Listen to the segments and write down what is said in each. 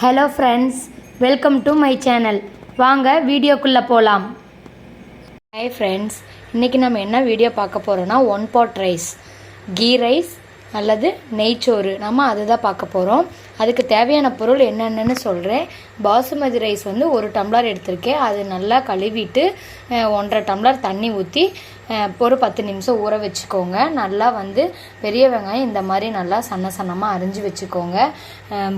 Hello friends welcome to my channel வாங்க வீடியோக்குள்ளே போகலாம் ஹாய் ஃப்ரெண்ட்ஸ் இன்றைக்கி நம்ம என்ன வீடியோ பார்க்க போகிறோன்னா one pot rice ghee rice அல்லது நெய்ச்சோறு நம்ம அதுதான் பார்க்க போகிறோம் அதுக்கு தேவையான பொருள் என்னென்னு சொல்கிறேன் பாசுமதி ரைஸ் வந்து ஒரு டம்ளர் எடுத்திருக்கேன். அது நல்லா கழுவிட்டு ஒன்றரை டம்ளர் தண்ணி ஊற்றி ஒரு பத்து நிமிஷம் ஊற வச்சுக்கோங்க. நல்லா வந்து பெரிய வெங்காயம் இந்த மாதிரி நல்லா சன்ன சன்னமாக அரிஞ்சு வச்சுக்கோங்க.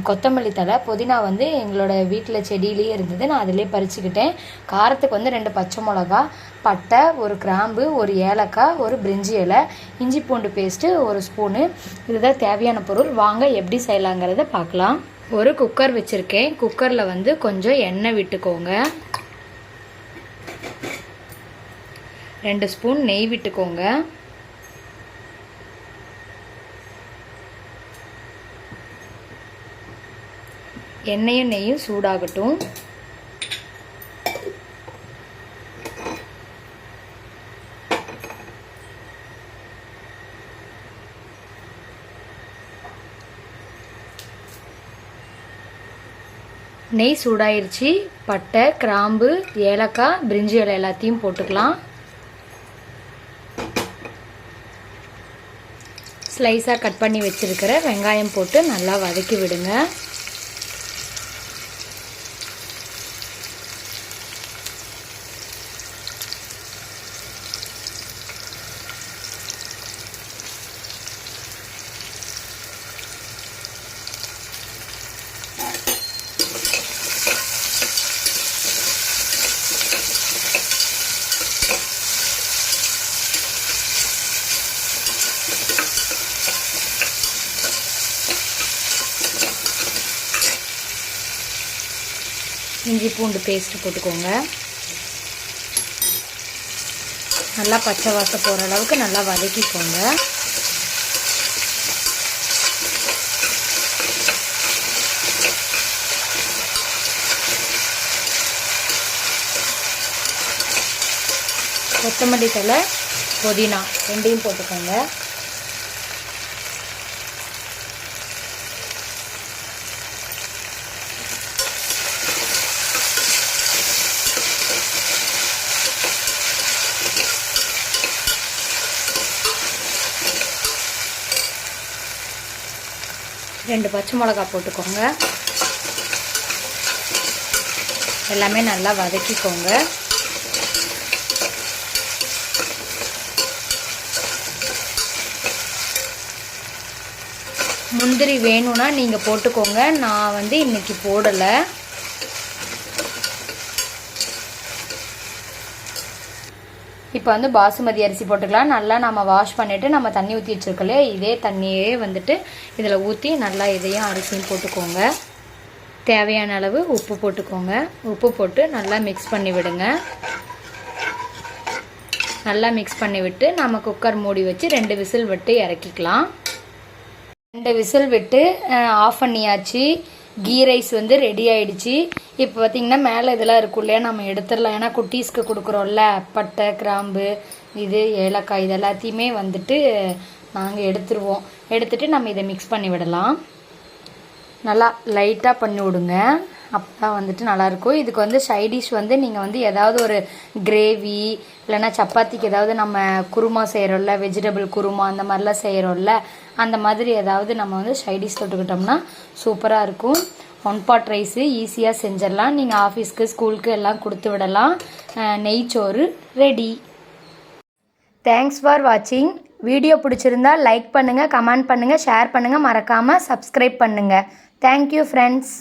கொத்தமல்லி தழை. புதினா வந்து எங்களோட வீட்டில் செடியிலேயே இருந்தது. நான் அதிலே பறிச்சுக்கிட்டேன். காரத்துக்கு வந்து ரெண்டு பச்சை மிளகா பட்டை ஒரு கிராம்பு ஒரு ஏலக்காய் ஒரு பிரிஞ்சி இலை இஞ்சி பூண்டு பேஸ்ட்டு ஒரு ஸ்பூனு இதுதான் தேவையான பொருள். வாங்க எப்படி செய்யலாங்கிறத பார்க்கலாம். ஒரு குக்கர் வச்சுருக்கேன். குக்கரில் வந்து கொஞ்சம் எண்ணெய் விட்டுக்கோங்க. ரெண்டு ஸ்பூன் நெய் விட்டுக்கோங்க. எண்ணெயும் நெய்யும் சூடாகட்டும். நெய் சூடாயிருச்சு. பட்டை கிராம்பு ஏலக்காய் பிரிஞ்சி இலை எல்லாத்தையும் போட்டுக்கலாம். ஸ்லைஸாக கட் பண்ணி வச்சுருக்கிற வெங்காயம் போட்டு நல்லா வதக்கி விடுங்க. இஞ்சி பூண்டு பேஸ்ட்டு போட்டுக்கோங்க. நல்லா பச்சை வாசம் போகிற அளவுக்கு நல்லா வதக்கிக்கோங்க. கொத்தமல்லி தழை புதினா ரெண்டையும் போட்டுக்கோங்க. ரெண்டு பச்சை மிளகா போட்டுக்கோங்க. எல்லாமே நல்லா வதக்கிக்கோங்க. முந்திரி வேணும்னா நீங்கள் போட்டுக்கோங்க. நான் வந்து இன்றைக்கி போடலை. இப்போ வந்து பாசுமதி அரிசி போட்டுக்கலாம். நல்லா நம்ம வாஷ் பண்ணிவிட்டு நம்ம தண்ணி ஊற்றி வச்சுருக்கலையே இதே தண்ணியே வந்துட்டு இதில் ஊற்றி நல்லா இதையும் அரிசியும் போட்டுக்கோங்க. தேவையான அளவு உப்பு போட்டுக்கோங்க. உப்பு போட்டு நல்லா மிக்ஸ் பண்ணி விடுங்க. நல்லா மிக்ஸ் பண்ணி விட்டு நம்ம குக்கர் மூடி வச்சு ரெண்டு விசில் விட்டு இறக்கிக்கலாம். ரெண்டு விசில் விட்டு ஆஃப் பண்ணியாச்சு. கீ ரைஸ் வந்து ரெடி ஆயிடுச்சு. இப்போ பார்த்தீங்கன்னா மேலே இதெல்லாம் இருக்கும் இல்லையா? நம்ம எடுத்துடலாம். ஏன்னா குட்டீஸ்க்கு கொடுக்குறோம்ல பட்டை கிராம்பு இது ஏலக்காய் இது எல்லாத்தையுமே வந்துட்டு நாங்கள் எடுத்துருவோம். எடுத்துட்டு நம்ம இதை மிக்ஸ் பண்ணி விடலாம். நல்லா லைட்டாக பண்ணி விடுங்க. அப்போ தான் வந்துட்டு நல்லாயிருக்கும். இதுக்கு வந்து சைடிஷ் வந்து நீங்கள் வந்து ஏதாவது ஒரு கிரேவி இல்லைன்னா சப்பாத்திக்கு ஏதாவது நம்ம குருமா செய்கிறோம்ல வெஜிடபிள் குருமா அந்த மாதிரிலாம் செய்கிறோம்ல அந்த மாதிரி ஏதாவது நம்ம வந்து சைடிஷ் தொட்டுக்கிட்டோம்னா சூப்பராக இருக்கும். ஒன் பாட் ரைஸு ஈஸியாக செஞ்சிடலாம். நீங்கள் ஆஃபீஸ்க்கு ஸ்கூலுக்கு எல்லாம் கொடுத்து விடலாம். நெய்ச்சோறு ரெடி தேங்க்ஸ் ஃபார் வாட்சிங் வீடியோ பிடிச்சிருந்தா லைக் பண்ணுங்கள் கமெண்ட் பண்ணுங்கள் ஷேர் பண்ணுங்கள் மறக்காமல் சப்ஸ்கிரைப் பண்ணுங்கள் தேங்க்யூ ஃப்ரெண்ட்ஸ்